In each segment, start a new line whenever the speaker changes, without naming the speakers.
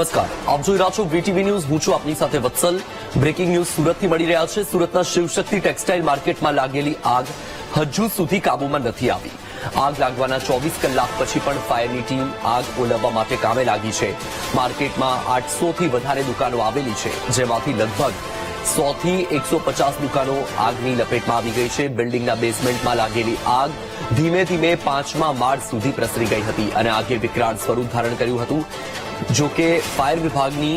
નમસ્કાર. આપ જોઈ રહ્યા છો વીટીવી ન્યૂઝ હું છું આપની સાથે વત્સલ. બ્રેકિંગ ન્યૂઝ સુરતથી મળી રહ્યા છે. સુરતના શિવશક્તિ ટેક્સટાઇલ માર્કેટમાં લાગેલી આગ હજુ સુધી કાબૂમાં નથી આવી. આગ લાગવાના ચોવીસ કલાક પછી પણ ફાયરની ટીમ આગ ઓલવવા માટે કામે લાગી છે. માર્કેટમાં આઠસોથી વધારે દુકાનો આવેલી છે, જેમાંથી લગભગ સોથી એકસો પચાસ દુકાનો આગની લપેટમાં આવી ગઈ છે. બિલ્ડિંગના બેઝમેન્ટમાં લાગેલી આગ ધીમે ધીમે પાંચમા માળ સુધી પ્રસરી ગઈ હતી અને આગે વિકરાળ સ્વરૂપ ધારણ કર્યું હતું. જો કે ફાયર વિભાગની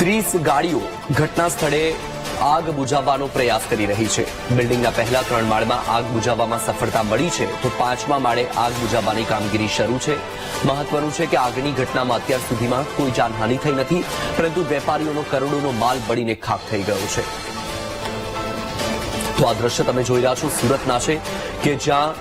ત્રીસ ગાડીઓ ઘટના સ્થળે આગ બુઝાવવાનો પ્રયાસ કરી રહી છે. બિલ્ડિંગના પહેલા ત્રણ માળમાં આગ બુઝાવવામાં સફળતા મળી છે તો પાંચમા માળે આગ બુઝાવવાની કામગીરી શરૂ છે. મહત્વનું છે કે આગની ઘટનામાં અત્યાર સુધીમાં કોઈ જાનહાનિ થઈ નથી, પરંતુ વેપારીઓનો કરોડોનો માલ બળીને ખાખ થઈ ગયો છે. તો આ દ્રશ્ય તમે જોઈ રહ્યા છો. સુરતના છે કે જ્યાં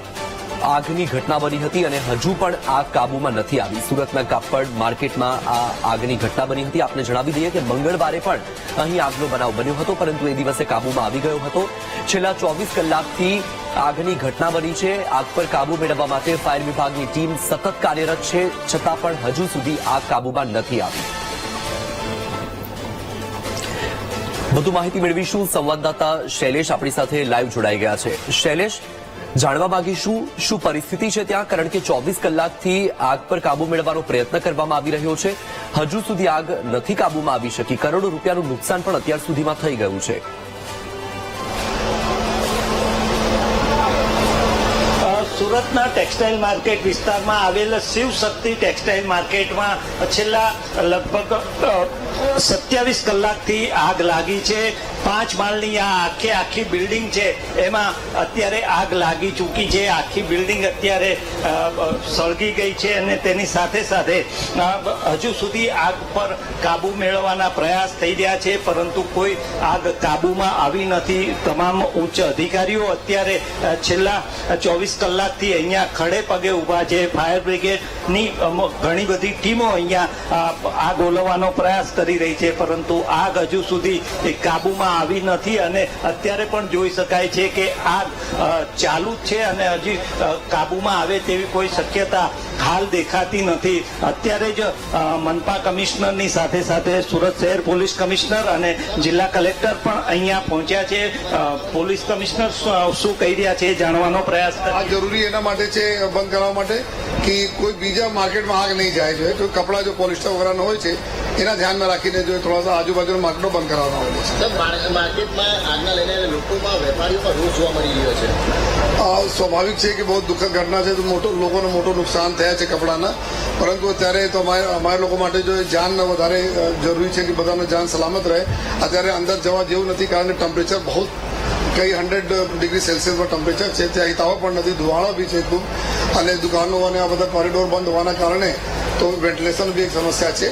આગની ઘટના બની હતી અને હજુ પણ આગ કાબુમાં નથી આવી. સુરતના કાપડ માર્કેટમાં આ આગની ઘટના બની હતી. આપને જણાવી દઈએ કે મંગળવારે પણ અહીં આગનો બનાવ બન્યો હતો, પરંતુ એ દિવસે કાબુમાં આવી ગયો હતો. છેલ્લા ચોવીસ કલાકથી આગની ઘટના બની છે. આગ પર કાબુ મેળવવા માટે ફાયર વિભાગની ટીમ સતત કાર્યરત છે, છતાં પણ હજુ સુધી આગ કાબુમાં નથી આવી. વધુ માહિતી મેળવીશું. સંવાદદાતા શૈલેષ આપણી સાથે લાઈવ જોડાઈ ગયા છે. શૈલેષ જાણવા માંગીશું શું પરિસ્થિતિ છે ત્યાં? કારણ કે ચોવીસ કલાકથી આગ પર કાબુ મેળવવાનો પ્રયત્ન કરવામાં આવી રહ્યો છે. હજુ સુધી આગ નથી કાબુમાં આવી શકી. કરોડો રૂપિયાનું નુકસાન પણ અત્યાર સુધીમાં થઈ ગયું છે.
સુરતના ટેક્સટાઇલ માર્કેટ વિસ્તારમાં આવેલ શિવ શક્તિ ટેક્સટાઇલ માર્કેટમાં છેલ્લા લગભગ સત્યાવીસ કલાકથી આગ લાગી છે. પાંચ માળની આ આખી આખી બિલ્ડિંગ છે, એમાં અત્યારે આગ લાગી ચૂકી છે, આખી બિલ્ડિંગ અત્યારે સળગી ગઈ છે અને તેની સાથે સાથે હજુ સુધી આગ પર કાબુ મેળવવાના પ્રયાસ થઈ રહ્યા છે, પરંતુ કોઈ આગ કાબુમાં આવી નથી. તમામ ઉચ્ચ અધિકારીઓ અત્યારે છેલ્લા ચોવીસ કલાકથી અહીંયા ખડે પગે ઊભા છે. ફાયર બ્રિગેડની ઘણી બધી ટીમો અહીંયા આગ ઓલવવાનો પ્રયાસ કરી રહી છે, પરંતુ આગ હજુ સુધી એ આવી નથી અને અત્યારે પણ જોઈ શકાય છે કે આગ ચાલુ જ છે અને હજી કાબૂમાં આવે તેવી કોઈ શક્યતા હાલ દેખાતી નથી. અત્યારે જ મનપા કમિશનરની સાથે સાથે સુરત શહેર પોલીસ કમિશનર અને જિલ્લા કલેક્ટર પણ અહીંયા પહોંચ્યા છે. પોલીસ કમિશનર શું શું કહી રહ્યા છે જાણવાનો પ્રયાસ
આ જરૂરી એના માટે છે બંધ કરવા માટે, કે કોઈ બીજા માર્કેટમાં આગ નહીં જાય છે. તો કપડાં જો પોલિસ્ટર વગેરેનો હોય છે એના ધ્યાનમાં રાખીને જો થોડા સા આજુબાજુના માર્કેટો બંધ કરાવવાના હોય છે.
માર્કેટમાં આગના લઈને લોકોમાં વેપારીઓમાં રોજ જોવા મળી રહ્યો છે.
આ સ્વાભાવિક છે કે બહુ દુઃખદ ઘટના છે તો મોટો લોકોને મોટું નુકસાન થયા છે કપડાના. પરંતુ અત્યારે તો અમારે અમારા લોકો માટે જો જાન વધારે જરૂરી છે કે બધાને જાન સલામત રહે. અત્યારે અંદર જવા જેવું નથી કારણ કે ટેમ્પરેચર બહુ કઈ હંડ્રેડ ડિગ્રી સેલ્સિયસમાં પર ટેમ્પરેચર છે. ત્યાં તાવ પણ નથી ધુવાળો બી છે ખૂબ. અને દુકાનો અને આ બધા કોરિડોર બંધ હોવાના કારણે તો વેન્ટિલેશન બી એક સમસ્યા છે.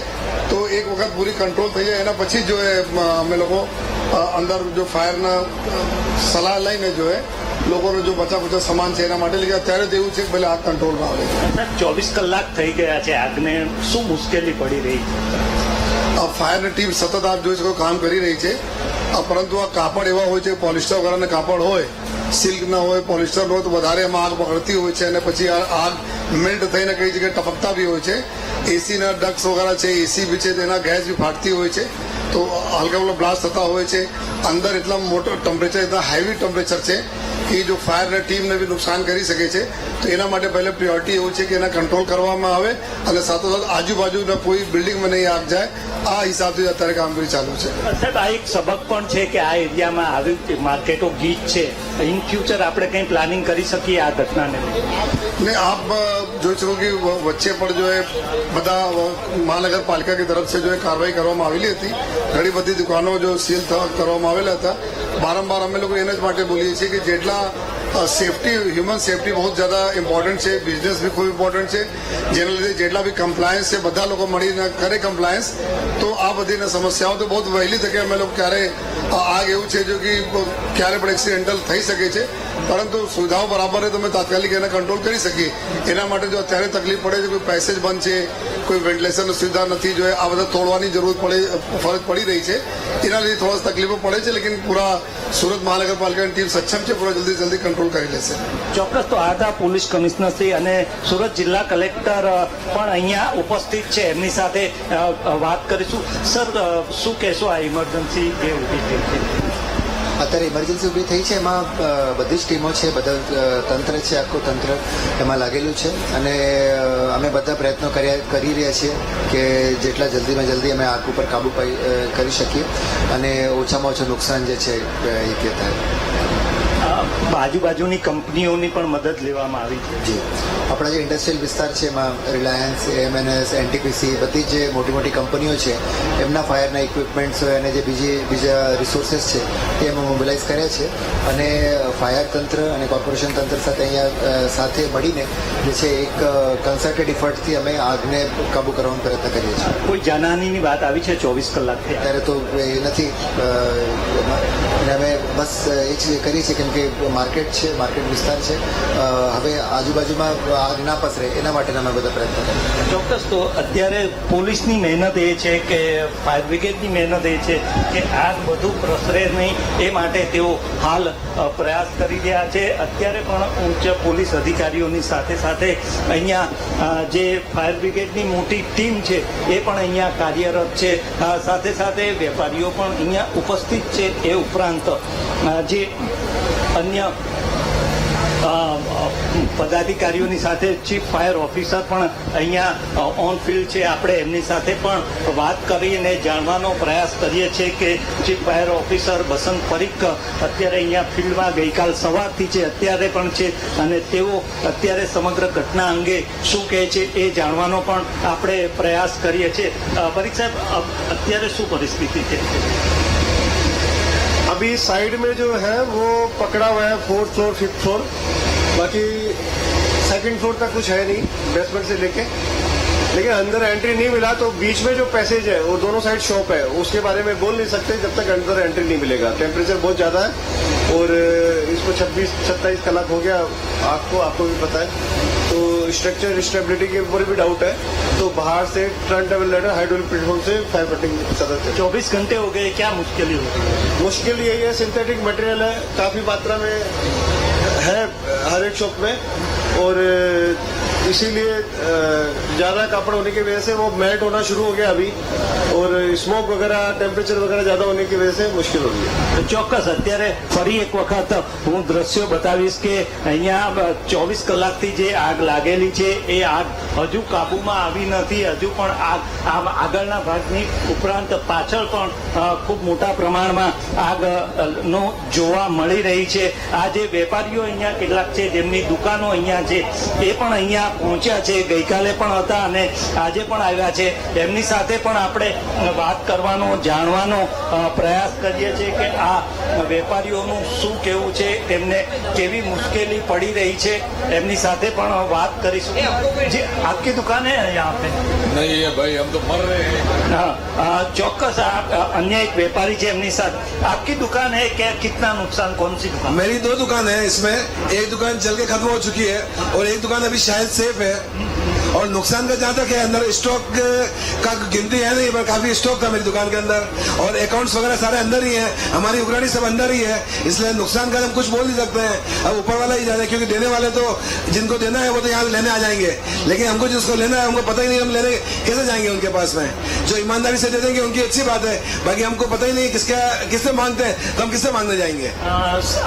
તો એક વખત પૂરી કંટ્રોલ થઈ જાય. એના પછી જો એ અમે લોકો અંદર જો ફાયરના સલાહ લઈને જો એ લોકોનો જો બચા બચા સામાન છે એના માટે લઈ અત્યારે ત્યારે જ એવું છે કે ભલે આગ કંટ્રોલમાં આવે.
ચોવીસ કલાક થઈ ગયા છે આગને. શું મુશ્કેલી પડી રહી છે?
આ ફાયરની ટીમ સતત આપ જોઈ શકો કામ કરી રહી છે. આ પરંતુ આ કાપડ એવા હોય છે પોલિસ્ટર વગરના કાપડ હોય સિલ્ક ના હોય પોલિસ્ટર હોય તો વધારે એમાં આગ પકડતી હોય છે. અને પછી આ આગ મેલ્ટ થઈને કઈ જગ્યાએ ટપકતા બી હોય છે. એસીના ડક્સ વગેરે છે એસી બી છે, તેના ગેસ બી ફાટતી હોય છે. તો હલકા બ્લાસ્ટ થતા હોય છે. અંદર એટલા મોટો ટેમ્પરેચર એટલા હાઈવી ટેમ્પરેચર છે એ જો ફાયર ટીમને બી નુકસાન કરી શકે છે તો એના માટે પહેલાં પ્રિયોરિટી એવું છે કે એના કંટ્રોલ કરવામાં આવે અને સાથોસાથ આજુબાજુના કોઈ બિલ્ડિંગમાં નહીં આગ જાય આ હિસાબથી અત્યારે કામગીરી ચાલુ છે.
સાહેબ આ એક સબક પણ છે કે આ એરિયામાં આવી માર્કેટો ગીચ છે. ઇન ફ્યુચર આપણે કંઈ પ્લાનિંગ કરી શકીએ આ ઘટનાને
ને આપ જોઈ શકો કે વચ્ચે પણ જો એ બધા મહાનગરપાલિકા તરફ તરફથી જો એ કાર્યવાહી કરવામાં આવેલી હતી. ઘણી બધી દુકાનો જો સીલ કરવામાં આવેલા હતા. વારંવાર અમે લોકો એને જ માટે બોલીએ છીએ કે જેટલા સેફટી હ્યુમન સેફટી બહુ જ્યાદા ઇમ્પોર્ટન્ટ છે બિઝનેસ બી ખૂબ ઇમ્પોર્ટન્ટ છે. જેના લીધે જેટલા બી કમ્પ્લાયન્સ છે, બધા લોકો મળીને કરે કમ્પ્લાયન્સ તો આ બધીને સમસ્યાઓ તો બહુ વહેલી તકે અમે લોકો ક્યારે આગ એવું છે જો કે ક્યારે પણ એક્સિડેન્ટલ થઈ શકે છે. પરંતુ સુવિધાઓ બરાબર તમે તાત્કાલિક એને કંટ્રોલ કરી શકીએ. એના માટે જો અત્યારે તકલીફ પડે છે, કોઈ પેસેજ બંધ છે, કોઈ વેન્ટિલેશનની સુવિધા નથી જોઈએ, આ બધા તોડવાની જરૂર પડે, ફરજ પડી રહી છે. એના લીધે થોડા તકલીફો પડે છે, લેકિન પૂરા સુરત મહાનગરપાલિકાની ટીમ સક્ષમ છે, પૂરા જલ્દી જલ્દી કંટ્રોલ કરી લેશે.
ચોક્કસ તો આ પોલીસ કમિશનર શ્રી અને સુરત જિલ્લા કલેક્ટર પણ અહીંયા ઉપસ્થિત છે. એમની સાથે વાત કરીશું. સર શું કહેશો આ ઇમરજન્સી જે ઊભી થઈ છે?
અત્યારે ઇમરજન્સી ઊભી થઈ છે. એમાં બધી જ ટીમો છે. બધા તંત્ર છે, આખું તંત્ર એમાં લાગેલું છે. અને અમે બધા પ્રયત્નો કરી રહ્યા છીએ કે જેટલા જલ્દીમાં જલ્દી અમે આગ ઉપર કાબુ કરી શકીએ. અને ઓછામાં ઓછું નુકસાન જે છે, એ કે થાય
અ, બાજુબાજુની કંપનીઓની પણ મદદ લેવામાં આવી છે.
જી. આપણા જે ઇન્ડસ્ટ્રીયલ વિસ્તાર છે એમાં રિલાયન્સ એમએનએસ એનટીપીસી બધી જે મોટી મોટી કંપનીઓ છે એમના ફાયરના ઇક્વિપમેન્ટ્સ હોય અને જે બીજી બીજા રિસોર્સિસ છે તે એમાં મોબિલાઇઝ કર્યા છે. અને ફાયર તંત્ર અને કોર્પોરેશન તંત્ર સાથે અહીંયા સાથે મળીને જે છે એક કન્સર્ટેડ ઇફર્ટથી અમે આગને કાબૂ કરવાનો પ્રયત્ન કરીએ છીએ.
કોઈ જાનહાનીની વાત આવી છે ચોવીસ કલાકથી
અત્યારે તો એ નથી અને અમે બસ એ જ કરીએ છીએ કેમ કે માર્કેટ છે માર્કેટ વિસ્તાર છે. હવે આજુબાજુમાં આગ ના પસરે એના માટેના અમે બધા પ્રયત્નો કરીએ.
ચોક્કસ તો અત્યારે પોલીસની મહેનત એ છે કે ફાયર બ્રિગેડની મહેનત એ છે કે આગ બધું પ્રસરે નહીં, એ માટે તેઓ હાલ પ્રયાસ કરી રહ્યા છે. અત્યારે પણ ઉચ્ચ પોલીસ અધિકારીઓની સાથે સાથે અહીંયા જે ફાયર બ્રિગેડની મોટી ટીમ છે, એ પણ અહીંયા કાર્યરત છે. સાથે સાથે વેપારીઓ પણ અહીંયા ઉપસ્થિત છે એ ઉપરાંત જે અન્ય પદાધિકારીઓની સાથે ચીફ ફાયર ઓફિસર પણ અહીંયા ઓન ફિલ્ડ છે. આપણે એમની સાથે પણ વાત કરીને જાણવાનો પ્રયાસ કરીએ છીએ કે chief fire officer Basant Parikh અત્યારે અહીંયા ફિલ્ડમાં ગઈકાલ સવારથી છે અત્યારે પણ છે અને તેઓ અત્યારે સમગ્ર ઘટના અંગે શું કહે છે એ જાણવાનો પણ આપણે પ્રયાસ કરીએ છીએ. પરીક્ષા અત્યારે શું પરિસ્થિતિ છે?
अभी साइड में जो है, वो पकड़ा हुआ है फोर्थ फ्लोर फिफ्थ फ्लोर बाकी सेकंड फ्लोर तक कुछ है नहीं बेसमेंट से लेके। लेकिन अंदर एंट्री नहीं मिला तो बीच में जो पैसेज है, वो दोनों साइड शॉप है। उसके बारे में बोल नहीं सकते जब तक अंदर एंट्री नहीं मिलेगा। टेम्परेचर बहुत ज़्यादा है और, इसको 26 सत्ताईस कलाक हो गया। आपको आपको भी पता है। स्ट्रक्चर स्टेबिलिटी के ऊपर भी डाउट है तो बाहर से front aerial ladder hydraulic platform से फायर कटिंग सदस्य
चौबीस घंटे हो गए क्या मुश्किल हो? गई
मुश्किल यही है सिंथेटिक मटेरियल है काफ़ी मात्रा में है हर एक शॉप में और इसीलिए अ, ज्यादा कापड़ होने की वजह से वो मेल्ट होना शुरू हो गया अभी और स्मोक वगैरह टेम्परेचर वगैरह ज्यादा होने की वजह से मुश्किल हो रही है
ચોક્કસ અત્યારે ફરી એક વખત હું દ્રશ્યો બતાવીશ કે અહીંયા ચોવીસ કલાકથી જે આગ લાગેલી છે એ આગ હજુ કાબુમાં આવી નથી હજુ પણ આગ આમ આગળના ભાગની ઉપરાંત પાછળ પણ અ, ખૂબ મોટા પ્રમાણમાં આગ અ, નો જોવા મળી રહી છે આ જે વેપારીઓ અહીંયા કેટલાક છે જેમની દુકાનો અહીંયા છે એ પણ અહીંયા પહોંચ્યા છે ગઈકાલે પણ હતા અને આજે પણ આવ્યા છે એમની સાથે પણ આપણે વાત કરવાનો જાણવાનો અ, પ્રયાસ કરીએ છીએ કે આ વેપારીઓનું શું કેવું છે તેમને કેવી મુશ્કેલી પડી રહી છે એમની સાથે પણ વાત કરીશું જે આપકી દુકાન હે યહાં पे
नहीं है भाई हम तो मर रहे हैं
हाँ, आ, चौक्कस आप आ, अन्य एक व्यापारी છે એમની સાથે आपकी दुकान है क्या कितना नुकसान कौन सी दुकान
मेरी दो दुकान है इसमें एक दुकान चल के खत्म हो चुकी है और एक दुकान अभी शायद give it. और नुकसान का जहाँ तक है अंदर स्टॉक का गिनती है नहीं पर काफ़ी स्टॉक था मेरी दुकान के अंदर। और अकाउंट्स वगैरह सारे अंदर ही है हमारी उकरानी सब अंदर ही है इसलिए नुकसान का हम कुछ बोल नहीं सकते हैं। अब ऊपर वाला ही जाने क्योंकि देने वाले तो जिनको देना है वो तो यहाँ लेने आ जाएँगे। लेकिन हमको जिसको लेना है हमको पता ही नहीं हम लेने कैसे जाएँगे उनके पास में। जो ईमानदारी से दे देंगे उनकी अच्छी बात है। बाकी हमको पता ही नहीं किसका किससे मांगते हैं तो हम किससे मांगने जाएँगे।
आ,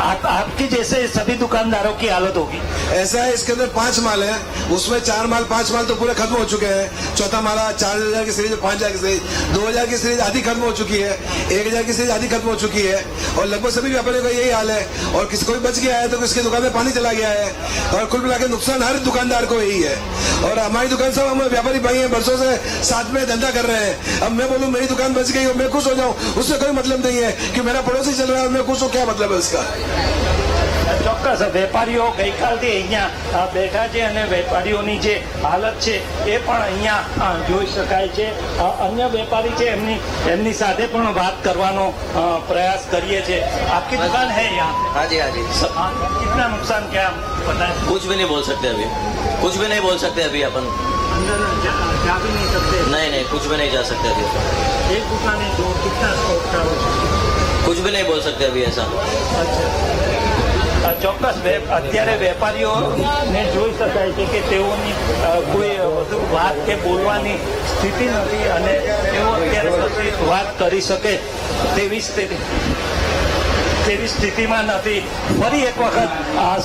आप, आपकी जैसे सभी दुकानदारों की हालत होगी।
ऐसा है इसके अंदर पाँच माल है उसमें चार माल पाँच माल तो पूरे खत्म हो चुके हैं। चौथा माला चार हज़ार की सीरीज़ पाँच हज़ार की सीरीज़ दो हज़ार की सीरीज़ आधी खत्म हो चुकी है। एक हज़ार की सीरीज़ आधी खत्म हो चुकी है। और लगभग सभी व्यापारियों का यही हाल है। और किसी कोई बच गया है तो किसकी दुकान में पानी चला गया है। और कुल मिला के नुकसान हर दुकानदार को यही है। और हमारी दुकान सब हम व्यापारी भाई हैं, बरसों से साथ में धंधा कर रहे हैं। अब मैं बोलूँ, मेरी दुकान बच गई और मैं खुश हो जाऊँ, उससे कोई मतलब नहीं है कि मेरा पड़ोसी चल रहा है मैं खुश हूँ। क्या मतलब है उसका
ચોક્કસ વેપારીઓ ગઈકાલથી અહીંયા અ, બેઠા છે અને વેપારીઓની જે હાલત છે એ પણ અહીંયા અ, જોઈ શકાય છે અ, અન્ય વેપારી છે એમની એમની સાથે પણ વાત કરવાનો અ, પ્રયાસ કરીએ છીએ આપકી દુકાન है यहाँ
हाँ जी हाँ जी
पे हाँ, कितना नुकसान क्या पता है
कुछ भी नहीं बोल सकते अभी कुछ भी नहीं बोल सकते अभी अपन
अंदर जा, जा भी नहीं सकते
नहीं नहीं कुछ भी नहीं जा सकते अभी
एक दुकान है जो कितना स्टॉक का हो
कुछ भी नहीं बोल सकते अभी ऐसा
અ, ચોક્કસ અત્યારે વેપારીઓને જોઈ શકાય છે કે તેઓની કોઈ વધુ વાત કે બોલવાની સ્થિતિ નથી અને તેઓ અત્યારે વાત કરી શકે તેવી સ્થિતિ. તેવી સ્થિતિમાં નથી. ફરી એક વખત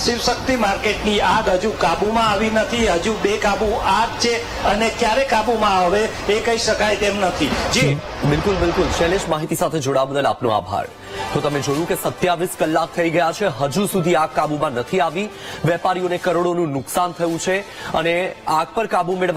શિવશક્તિ માર્કેટની આગ હજુ કાબુમાં આવી નથી. હજુ બેકાબુ આગ છે અને ક્યારે કાબુમાં આવે એ કહી શકાય તેમ નથી. જી.
બિલકુલ બિલકુલ. શૈલેષ, માહિતી સાથે જોડાવા બદલ આપનો આભાર. તો તમે જોયું કે સત્યાવીસ કલાક થઈ ગયા છે. હજુ સુધી આગ કાબુમાં નથી આવી. વેપારીઓને કરોડોનું નુકસાન થયું છે અને આગ પર કાબુ મેળવવા